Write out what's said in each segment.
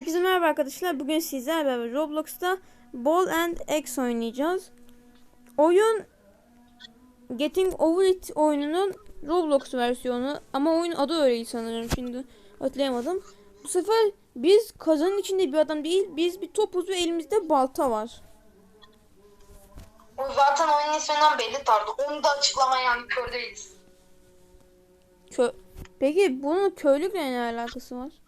Herkese merhaba arkadaşlar. Bugün sizlerle beraber Roblox'ta Ball and X oynayacağız. Oyun Getting Over It oyununun Roblox versiyonu ama oyun adı öyleydi sanırım şimdi hatırlayamadım. Bu sefer biz kazanın içinde bir adam değil biz bir topuz ve elimizde balta var. O zaten oyunun isminden belli tarzı. Onu da açıklama yani kör değiliz. Kö Peki bunun köylükle ne alakası var?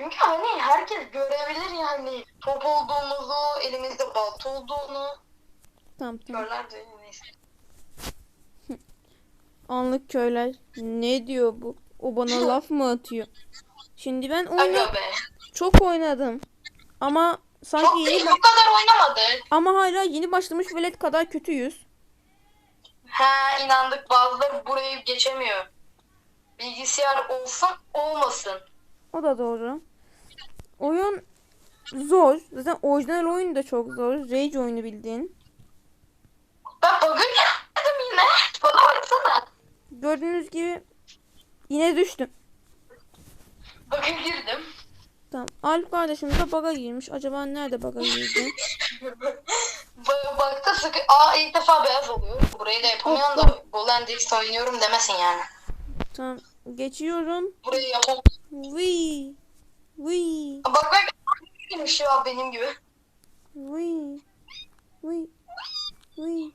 Çünkü hani herkes görebilir yani top olduğumuzu, elimizde balta olduğunu. Tamam tamam. Körler de neyse. Anlık köyler. Ne diyor bu? O bana laf mı atıyor? Şimdi ben oyunu be. çok oynadım. Ama sanki Çok yeni bu kadar oynamadık. ama hala yeni başlamış velet kadar kötüyüz. He inandık bazıları burayı geçemiyor. Bilgisayar olsun olmasın. O da doğru. Oyun zor. Zaten orijinal oyun da çok zor. Rage oyunu bildiğin. Ben bugün geldim yine. Bana baksana. Gördüğünüz gibi yine düştüm. Bugün girdim. Tamam. Alp kardeşim de bug'a girmiş. Acaba nerede bug'a girdi? Ba- Bakta sıkı... Aa ilk defa beyaz oluyor. Burayı da yapamıyorum da Bolendix oynuyorum demesin yani. tamam. Geçiyorum. Burayı yapam. Vii. Vii. Bak bak. Girmiş ya benim gibi. Vii. Vii. Vii.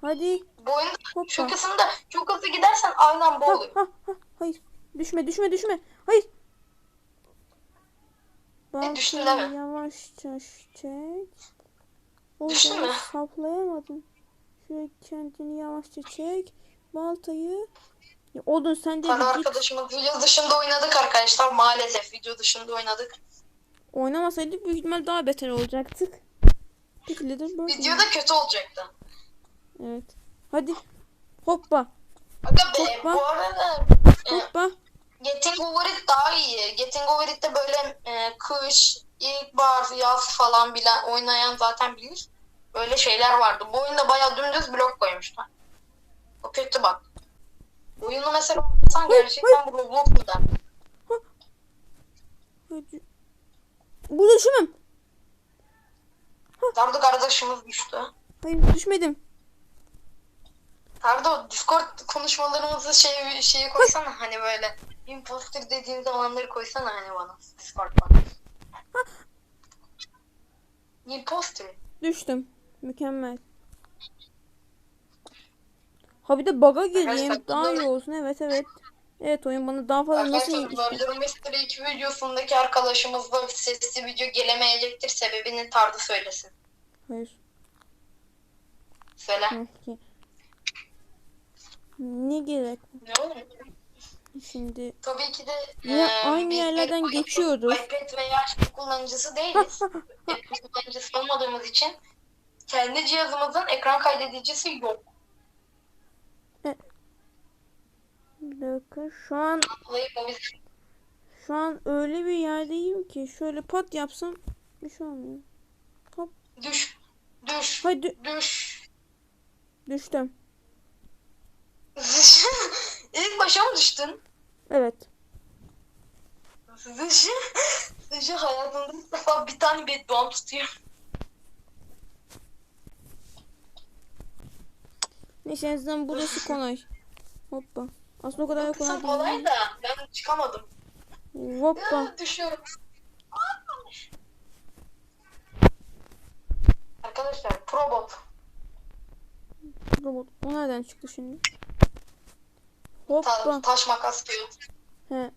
Hadi. Bu oyunda Hoppa. şu kısımda çok hızlı gidersen aynen bu Ha, oluyor. ha, ha. Hayır. Düşme düşme düşme. Hayır. E, düştün Baltayı değil mi? yavaşça çek. Düştün Oradan mü? saplayamadım. Şöyle kendini yavaşça çek. Baltayı. Ya Odun sen de bir git. arkadaşımız video dışında oynadık arkadaşlar. Maalesef video dışında oynadık. Oynamasaydık büyük ihtimal daha beter olacaktık. Piklidir böyle. Video da kötü olacaktı. Evet. Hadi. Hoppa. Aga be Hoppa. bu arada e, Hoppa. Getting Over It daha iyi. Getting Over It'te böyle e, kış, ilkbahar, yaz falan bilen oynayan zaten bilir. Böyle şeyler vardı. Bu oyunda bayağı dümdüz blok koymuşlar. O kötü bak. Oyunu mesela oynasan gerçekten bu Roblox mu der? Hadi. Bu düşmem. Dardo kardeşimiz düştü. Hayır düşmedim. Dardo Discord konuşmalarımızı şey şeyi koysana hani böyle imposter dediğin zamanları koysana hani bana Discord'dan. Imposter. Düştüm. Mükemmel. Ha bir de bug'a gireyim. Arkadaşlar, Daha iyi bunları- olsun. Evet evet. Evet oyun bana daha fazla nasıl Arkadaşlar iyi Murder Mystery 2 videosundaki arkadaşımızla sesli video gelemeyecektir. Sebebini Tardı söylesin. Hayır. Söyle. Belki. Ne gerek? Ne olur? Şimdi Tabii ki de Yine eee, aynı biz yerlerden bir geçiyoruz. iPad veya şey kullanıcısı değiliz. Kullanıcısı olmadığımız için kendi cihazımızın ekran kaydedicisi yok. Bir dakika. Şu an şu an öyle bir yerdeyim ki şöyle pat yapsam bir şey olmuyor. Hop. Düş. Düş. Hadi Düş. düştüm. İlk başa mı düştün? Evet. Dışı, dışı hayatımda ilk defa bir tane bedduam tutuyor. Neyse en azından burası kolay. Hoppa. Aslında o kadar da kolay kolay da ben çıkamadım. Hoppa. Düşüyorum. Arkadaşlar probot. Robot. O nereden çıktı şimdi? Ta- Hoppa. taş makas kağıt. He.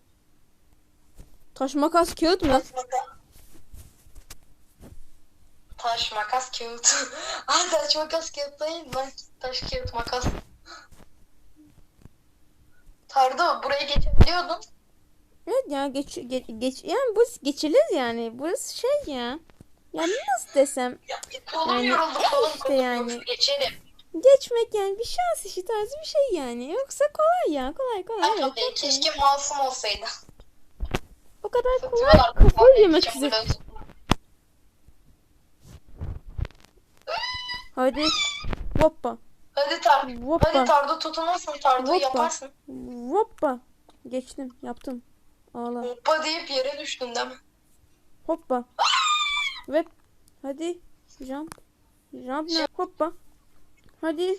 Taş makas kağıt mı? Taş makas. Kağıt. Aa taş makas kağıt değil lan. Taş kağıt makas. Tardo buraya geçebiliyordun. Evet ya geç, geç, geç yani bu geçilir yani. Burası şey ya. Yani nasıl desem Ya, kolum Yani, yoruldu kolum işte kolum yani. yoksa geçerim. geçmek yani bir şans işi tarzı bir şey yani. Yoksa kolay ya kolay kolay. Ay, Evet, tabii, keşke masum olsaydı. O kadar kolay kafayı yemek üzere. Hadi. Hoppa. Hadi Tar. Hoppa. Hadi Tardo tutunursun Tardo Hoppa. yaparsın. Hoppa. Geçtim. Yaptım. Ağla. Hoppa deyip yere düştün değil mi? Hoppa. Ve hadi jump. Jump ne? Hoppa. Hadi.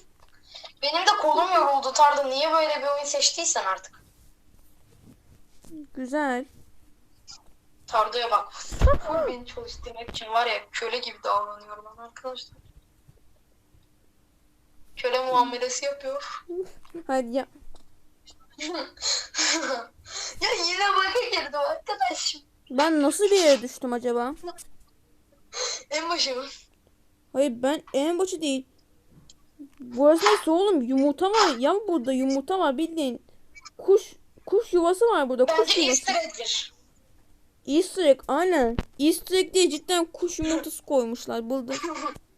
Benim de kolum yoruldu Tardı. Niye böyle bir oyun seçtiysen artık. Güzel. Tardı'ya bak. Full beni çalıştırmak için var ya köle gibi davranıyorum ben arkadaşlar. Köle muamelesi yapıyor. Hadi ya. ya yine bug'a girdim arkadaşım. Ben nasıl bir yere düştüm acaba? En başı mı? Hayır ben en başı değil. Burası nasıl oğlum? Yumurta var. Ya burada yumurta var bildiğin. Kuş kuş yuvası var burada. Kuş Bence yuvası. Easter egg'tir. Easter egg aynen. Easter egg diye cidden kuş yumurtası koymuşlar burada.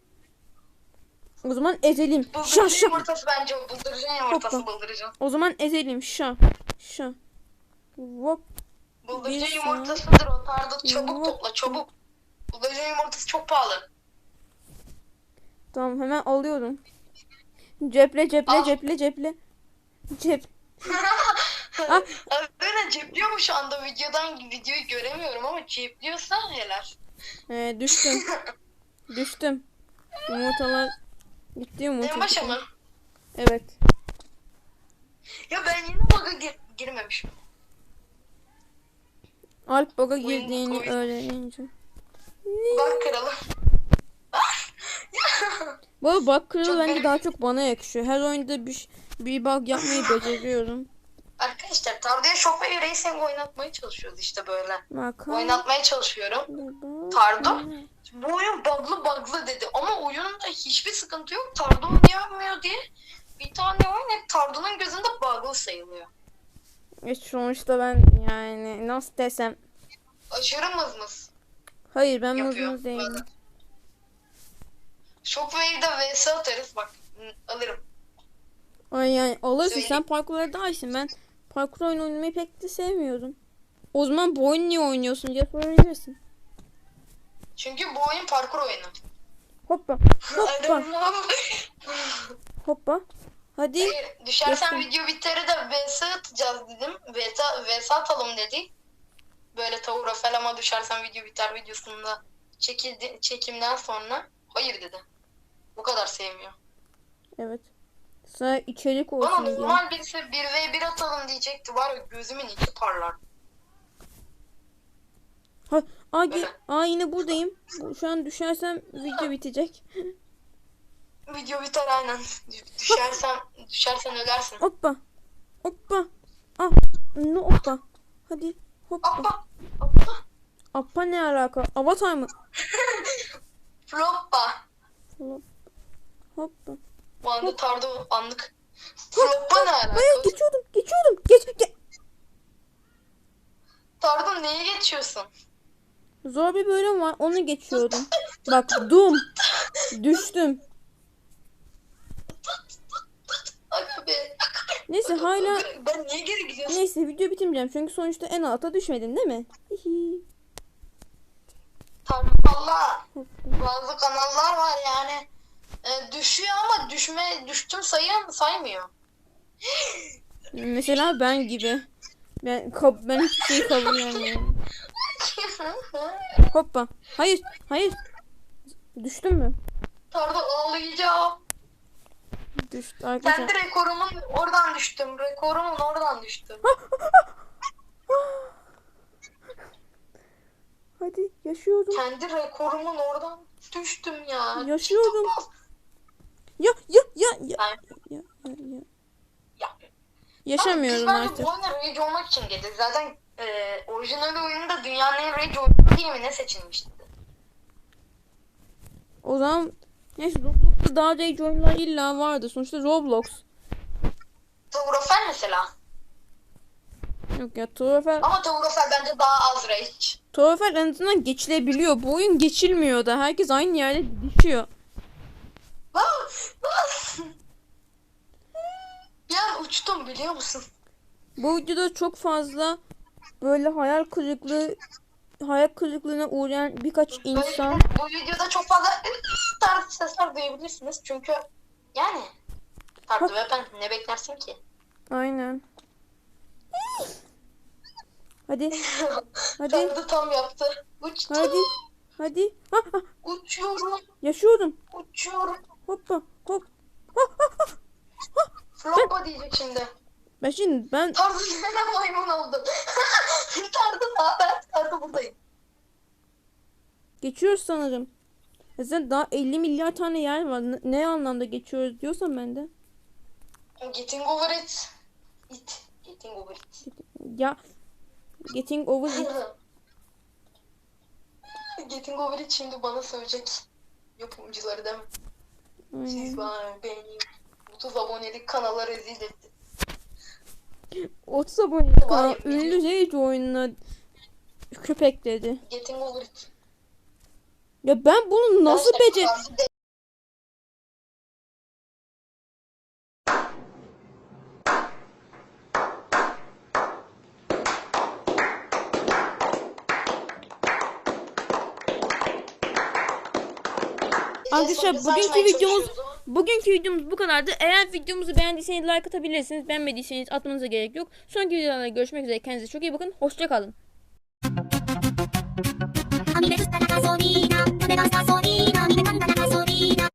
O zaman ezelim. Şa Bıldırcın şa. yumurtası bence o. Bıldırcın yumurtası Hoppa. bıldırcın. O zaman ezelim. Şa. Şa. Hop. Bıldırcın Bir yumurtasıdır o. Tardı çabuk Yumurta. topla çabuk. Bıldırcın yumurtası çok pahalı. Tamam hemen alıyorum. Ceple ceple Al. ceple ceple. Cep. Ah. Abi böyle cepliyor mu şu anda videodan videoyu göremiyorum ama cepliyorsa helal. Ee, düştüm. düştüm. Yumurtalar gitti yumurta. En başa mı? Evet. Ya ben yine bug'a gir- girmemişim. Alp Oyun- girdiğini oyun- öğrenince. Bak kralım. Bu arada bug kralı Çok bence garip. daha çok bana yakışıyor. Her oyunda bir, bir bug yapmayı beceriyorum. Arkadaşlar Tardu'ya Shockwave Racing oynatmaya çalışıyoruz işte böyle. Bak. Oynatmaya çalışıyorum. Tardu bu oyun bug'lı bug'lı dedi ama oyununda hiçbir sıkıntı yok. Tardu oynayamıyor diye bir tane oyun hep Tardu'nun gözünde bug'lı sayılıyor. E sonuçta ben yani nasıl desem. Aşırı mızmız Hayır ben mızmız değilim. Shockwave'de vs atarız bak alırım. Ay yani alırsın Söyle. sen parkurları daha iyisin. Ben parkur oyunu oynamayı pek de sevmiyorum. O zaman bu oyunu niye oynuyorsun diye sorabilirsin. Çünkü bu oyun parkur oyunu. Hoppa. Hoppa. Hoppa. Hadi. Hayır, düşersen Geçtim. video biteri de vs atacağız dedim. VS, vs atalım dedik. Böyle tavura falan ama düşersen video biter videosunda çekildi, çekimden sonra hayır dedi. Bu kadar sevmiyor. Evet. Sana içerik olsun diye. normal birisi 1v1 atalım diyecekti var ya gözümün içi parlar. Ha, aa, ge- aa yine buradayım. Bu- Şu an düşersem video bitecek. Video biter aynen. Düşersen düşersen ölersin. Hoppa. Hoppa. Ah. Ne hoppa. Hadi. Hoppa. Appa. Appa ne alaka? Avatar mı? Floppa. Flop. Hoppa. Bu anda tardı anlık. Floppa ne Hayır alaka? geçiyordum. Geçiyordum. Geç. Ge Tardı neye geçiyorsun? Zor bir bölüm var. Onu geçiyordum. Bak Doom. Düştüm. Aga be. Neyse hala Ben niye geri gidiyorsun? neyse video bitirmeyeceğim. Çünkü sonuçta en alta düşmedin değil mi? Hihi. Tabii valla bazı kanallar var yani e, düşüyor ama düşme düştüm sayın saymıyor. Mesela ben gibi. Ben kab ben hiçbir şey kabullenmiyorum. Hoppa. Hayır. Hayır. Düştün mü? Tarda ağlayacağım. Düştü arkadaşlar. Kendi rekorumun oradan düştüm. Rekorumun oradan düştüm. Hadi yaşıyorum. Kendi rekorumun oradan düştüm ya. Yaşıyorum. Ya ya ya ya ya ya. ya. ya. Yaşamıyorum Biz bence artık. bu oyuna rage olmak için geldik. Zaten e, orijinal oyununda dünyanın en rage oyunu değil mi ne seçilmişti? O zaman neyse Roblox'ta daha rage oyunlar illa vardı. Sonuçta Roblox. Taurofel mesela. Yok ya Torofel. Ama Taurofel bence daha az rage. Torofel en azından geçilebiliyor. Bu oyun geçilmiyor da. Herkes aynı yerde düşüyor. An uçtum biliyor musun? Bu videoda çok fazla böyle hayal kırıklığı hayal kırıklığına uğrayan birkaç insan Bu videoda çok fazla tarzı sesler duyabilirsiniz. Çünkü yani tarzı ve ben ne beklersin ki? aynen Hadi. Hadi. Ferdi tam yaptı. Uçtum. Hadi. Hadi. Ha, ha, Uçuyorum. yaşıyordum. Uçuyorum. Hoppa hop. Floppa diyecek şimdi. Ben şimdi ben Tarzı neden maymun oldum? Tarzı ne haber? Tarzı buradayım. geçiyoruz sanırım. Ya sen daha 50 milyar tane yer var. Ne, ne anlamda geçiyoruz diyorsan ben de. Getting over it. It. Getting over it. Ya getting over it. Getting over it şimdi bana söyleyecek. Yapımcıları değil mi? Siz bana benim 30 abonelik kanala rezil etti. 30 abonelik kanal ünlü Rage oyununa köpek dedi. Getting over it. Ya ben bunu nasıl becer... Arkadaşlar bugünkü videomuz bugünkü videomuz bu kadardı. Eğer videomuzu beğendiyseniz like atabilirsiniz. Beğenmediyseniz atmanıza gerek yok. Sonraki videolarda görüşmek üzere. Kendinize çok iyi bakın. Hoşça kalın.